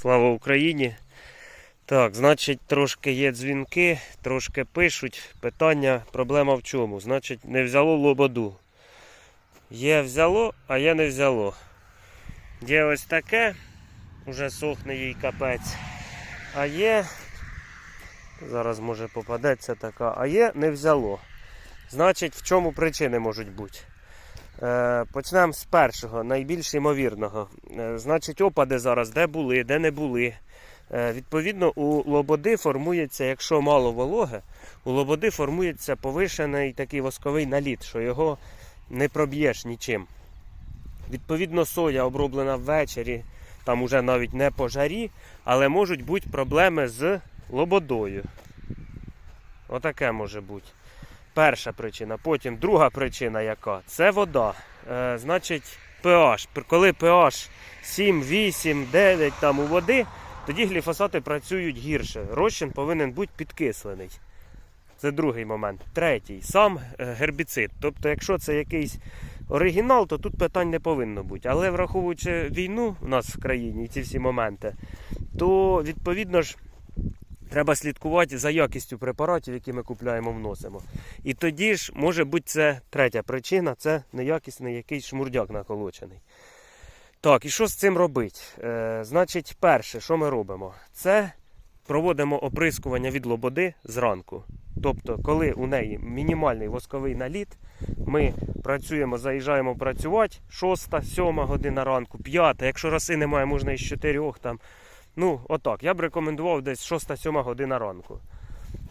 Слава Україні. Так, значить, трошки є дзвінки, трошки пишуть. Питання, проблема в чому? Значить, не взяло лободу. Є взяло, а є не взяло. Є ось таке, уже сохне їй капець. А є, зараз може попадеться така, а є не взяло. Значить, в чому причини можуть бути? Е, Почнемо з першого, найбільш ймовірного. Е, Значить, опади зараз де були, де не були. Е, Відповідно, у лободи формується, якщо мало вологи, у лободи формується повишений такий восковий наліт, що його не проб'єш нічим. Відповідно, соя оброблена ввечері, там уже навіть не по жарі, але можуть бути проблеми з лободою. Отаке може бути. Перша причина. Потім друга причина яка? Це вода. Е, значить, pH. Коли pH 7, 8, 9 там у води, тоді гліфосати працюють гірше. Розчин повинен бути підкислений. Це другий момент. Третій. Сам е, гербіцид. Тобто, якщо це якийсь оригінал, то тут питань не повинно бути. Але враховуючи війну у нас в країні і ці всі моменти, то відповідно ж треба слідкувати за якістю препаратів, які ми купляємо, вносимо. І тоді ж може бути це третя причина це неякісний якийсь шмурдяк наколочений. Так, і що з цим робити? Е, значить, перше, що ми робимо? Це проводимо оприскування від лободи зранку. Тобто, коли у неї мінімальний восковий наліт, ми працюємо, заїжджаємо працювати 6-7 година ранку, 5, якщо роси немає, можна із 4 там. Ну, отак. Я б рекомендував десь 6-7 година ранку.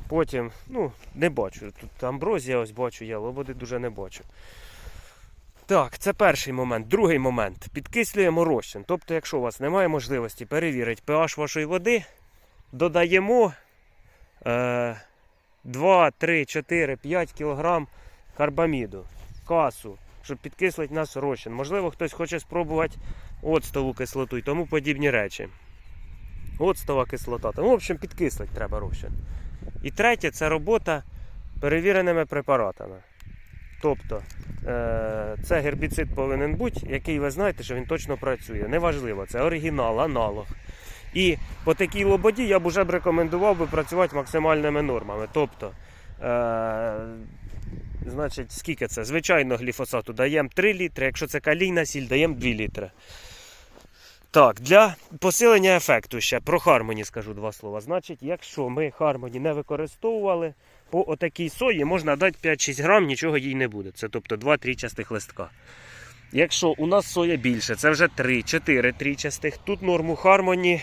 Потім, ну, не бачу. Тут амброзія ось бачу, є, лободи дуже не бачу. Так, це перший момент. Другий момент. Підкислюємо розчин. Тобто, якщо у вас немає можливості перевірити pH вашої води, додаємо е, 2, 3, 4, 5 кг карбаміду, касу, щоб підкислити наш розчин. Можливо, хтось хоче спробувати оцтову кислоту і тому подібні речі. Оцтова кислота. Тому, в общем, підкислить треба розчин. І третє це робота перевіреними препаратами. Тобто е, це гербіцид повинен бути, який ви знаєте, що він точно працює. Неважливо, це оригінал, аналог. І по такій лободі я б уже б рекомендував би працювати максимальними нормами. Тобто, е, значить, скільки це? Звичайно, гліфосату даємо 3 літри, якщо це калійна сіль, даємо 2 літри. Так, для посилення ефекту ще про Хармоні скажу два слова. Значить, якщо ми Хармоні не використовували, по отакій сої можна дати 5-6 грам, нічого їй не буде. Це тобто 2 трічастих листка. Якщо у нас соя більше, це вже 3-4 трічастих. Тут норму Хармоні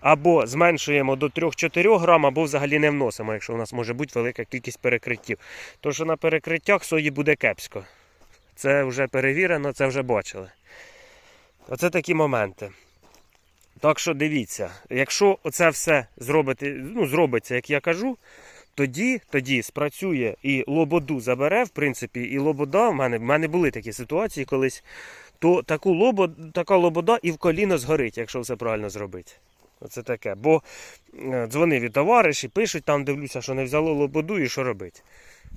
або зменшуємо до 3-4 грам, або взагалі не вносимо, якщо у нас може бути велика кількість перекриттів. То що на перекриттях сої буде кепсько. Це вже перевірено, це вже бачили. Оце такі моменти. Так що дивіться, якщо оце все зробити, ну, зробиться, як я кажу, тоді, тоді спрацює і лободу забере, в принципі, і лобода. В мене, в мене були такі ситуації колись, то таку лобод, така лобода і в коліно згорить, якщо все правильно зробити. Оце таке. Бо е, дзвонив і товариш, і пишуть, там дивлюся, що не взяло лободу і що робить.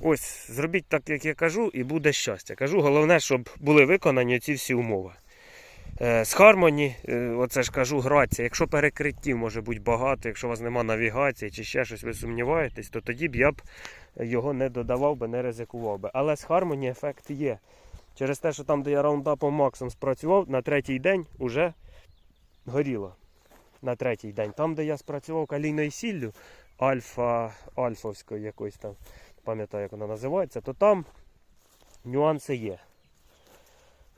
Ось, зробіть так, як я кажу, і буде щастя. Кажу, головне, щоб були виконані ці всі умови. Е, З Хармоні, е, оце ж кажу, грація. Якщо перекриттів може бути багато, якщо у вас нема навігації чи ще щось ви сумніваєтесь, то тоді б я б його не додавав би, не ризикував би. Але з Хармоні ефект є. Через те, що там, де я раундапом Максом спрацював, на третій день уже горіло. На третій день. Там, де я спрацював калійною сіллю, альфа, альфовською якоюсь там, пам'ятаю, як вона називається, то там нюанси є.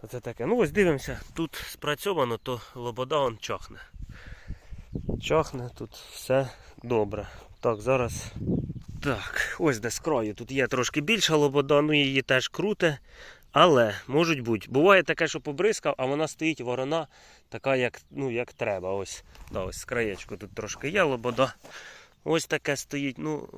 Оце таке. Ну ось дивимося, тут спрацьовано, то лобода он чахне. Чахне, тут все добре. Так, зараз. Так, ось де з. Тут є трошки більша лобода, ну її теж круте. Але можуть бути. Буває таке, що побризкав, а вона стоїть ворона, така, як ну, як треба. Ось, да, ось краєчку тут трошки є лобода. Ось таке стоїть. ну...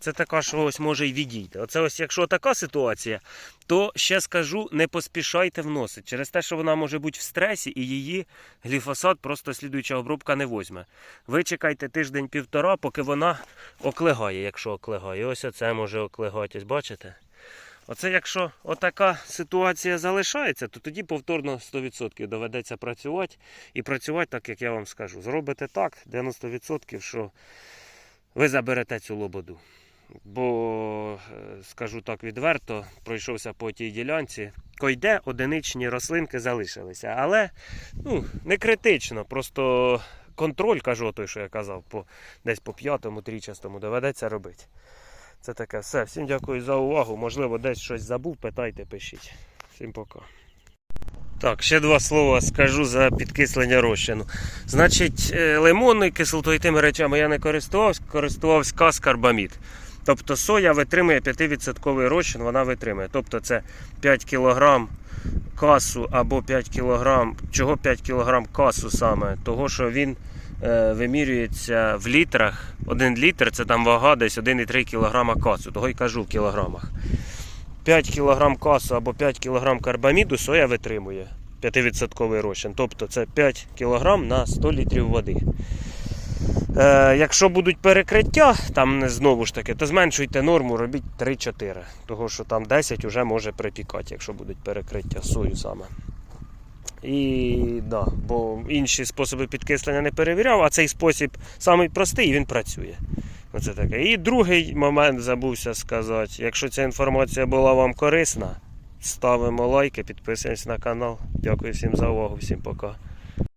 Це така, що ось може й відійти. Оце ось, якщо така ситуація, то ще скажу, не поспішайте вносити. Через те, що вона може бути в стресі і її гліфосат просто слідуюча обробка не возьме. Ви чекайте тиждень-півтора, поки вона оклигає, якщо оклигає. Ось оце може оклигати. Бачите? Оце якщо отака ситуація залишається, то тоді повторно 100% доведеться працювати. І працювати так, як я вам скажу. Зробите так, 90%, що ви заберете цю лободу. Бо, е, скажу так відверто, пройшовся по тій ділянці. Койде одиничні рослинки залишилися. Але ну, не критично. Просто контроль, кажу, той, що я казав, по, десь по п'ятому, трічастому доведеться робити. Це таке все. Всім дякую за увагу. Можливо, десь щось забув, питайте, пишіть. Всім пока. Так, ще два слова скажу за підкислення розчину. Значить, е, лимонною кислотою тими речами я не користувався, користувався каскарбамід. Тобто соя витримує 5% розчин, вона витримує. Тобто це 5 кг касу або 5 кг. Чого 5 кг касу саме? Того, що він е, вимірюється в літрах. Один літр це там вага десь 1,3 кг касу. Того й кажу в кілограмах. 5 кг касу або 5 кг карбаміду соя витримує 5% розчин. Тобто це 5 кг на 100 літрів води. Е, якщо будуть перекриття, там знову ж таки, то зменшуйте норму, робіть 3-4. Того що там 10 вже може припікати, якщо будуть перекриття сою саме. І да, бо інші способи підкислення не перевіряв, а цей спосіб самий простий і він працює. Оце таке. І другий момент забувся сказати. Якщо ця інформація була вам корисна, ставимо лайки, підписуємось на канал. Дякую всім за увагу, всім пока.